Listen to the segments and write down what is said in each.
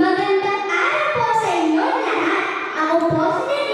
Magandang araw po sa inyo lahat. Ako po si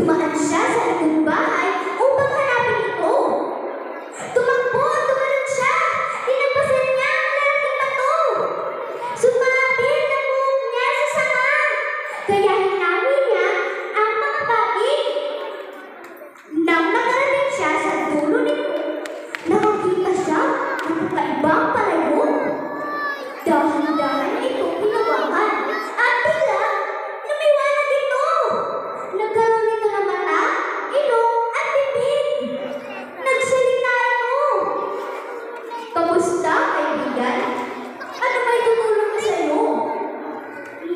Tumahan siya sa likong bahay upang hanapin ito. Tumakbo at tumalon siya. Tinapasan niya ang lalaking bato. Sumabit ang buhok niya sa sanga. Kaya hinawi niya ang mga baig. Nang nakarating siya sa dulo nito, nakakita siya ng kakaibang palayo. Dahan-dahan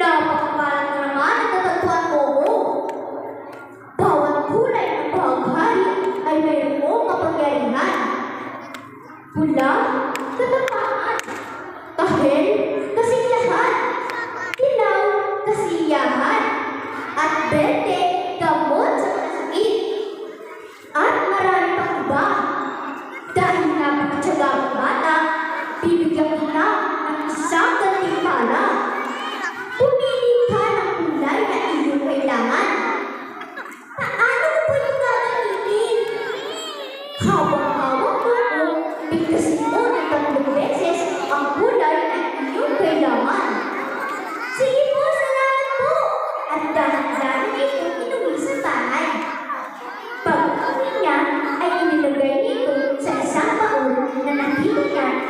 Napakapalat mo naman ang natagpuan mo. Bawat kulay ng bahaghari ay mayroong kapangyarihan. Pula, katapaan. Kahel, kasiglahan. Dilaw, kasiyahan. At berde,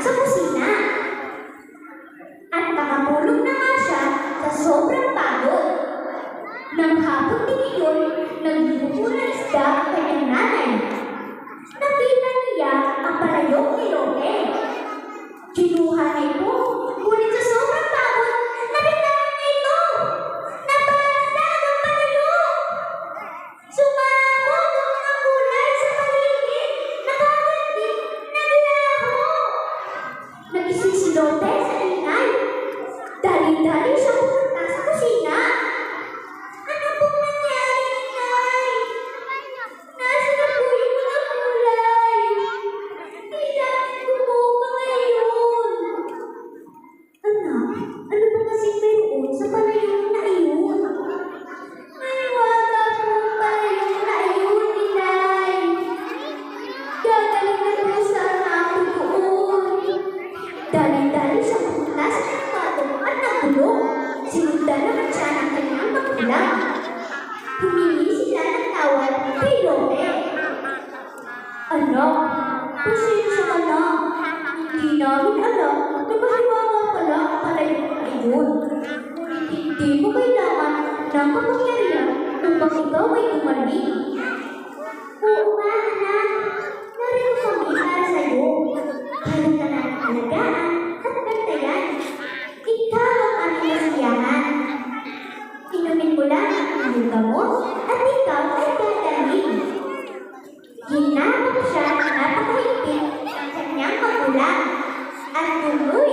sa kusina. At nakapulog na nga siya sa sobrang pagod. Nang hapon din iyon, nagluluto ng isda ang kanyang nanay. Nakita niya ang palayok ni Lope. Kinuha niya ito, Dali-dali siya pumunta sa kusina. Ano pong nangyari, Inay? Nasa na po yung mga kulay? Po ba ngayon? Ano ba kasi mayroon sa palayong na iyon? May wala po palayong na iyon, Inay. Gagaling na po sana ako doon. Nagulong. Naman siya ng kanyang magulang. Humingi sila ng tawad kay Lope. Anak, pasensya ka na. Hindi namin alam na mahiwaga pala ang palayong na iyon. Ngunit hindi mo kailangan ng kapangyarihan upang ikaw ay gumaling. Oo nga, pelikula ang kamo at ikaw ay dadalhin. Ginamit siya napakahigpit ang kanyang magulang at tulog